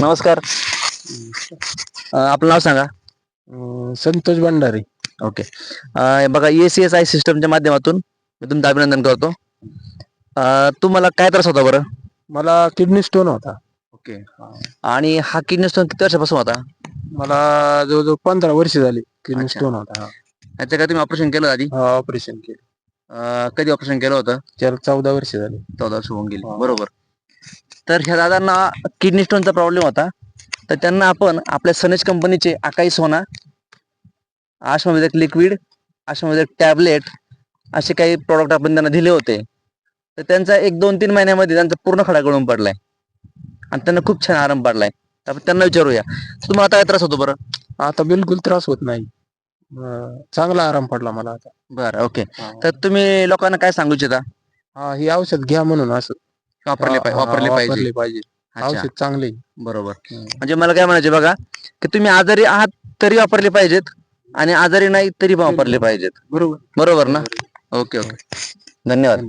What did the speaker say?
नमस्कार. अं, आपलं नाव सांगा. अं, संतोष भंडारी. ओके. अं, बघा E एस आय सिस्टमच्या माध्यमातून मी तुमचं अभिनंदन करतो. अं, तुम्हाला काय त्रास होता बरं? मला किडनी स्टोन होता. ओके. आणि हा किडनी स्टोन किती वर्षापासून होता? मला जवळजवळ पंधरा वर्ष झाली किडनी अच्छा. स्टोन होता याचं काय तुम्ही ऑपरेशन केलं आधी? हा ऑपरेशन केलं. अं, कधी ऑपरेशन केलं होतं? त्याला चौदा वर्ष झाली. चौदा वर्ष होऊन गेली. हा. बरोबर. तर ह्या दादांना किडनी स्टोनचा प्रॉब्लेम होता. तर त्यांना आपण आपल्या सनेज कंपनीचे अकाई सोना आश्रमविदक लिक्विड आश्रमविदक टॅबलेट असे काही प्रॉडक्ट आपण त्यांना दिले होते. तर त्यांचा एक दोन तीन महिन्यामध्ये त्यांचा पूर्ण खडा गळून पडलाय. आणि त्यांना खूप छान आराम पडलाय. आपण त्यांना विचारूया. तुम्हाला आता काय त्रास होतो बरं? आता बिलकुल त्रास होत नाही. चांगला आराम पडला मला आता. बरं ओके तर तुम्ही लोकांना काय सांगू इच्छिता? हा ही औषध घ्या म्हणून असं. वापरले पाहिजे वापरले पाहिजे. वापरले पाहिजे. अच्छा. औषध चांगले. बरोबर. म्हणजे मला काय म्हणायचे बघा की तुम्ही आजारी आहात तरी वापरले पाहिजेत आणि आजारी नाही तरी वापरले पाहिजेत. बरोबर. बरोबर ना? Okay okay. धन्यवाद.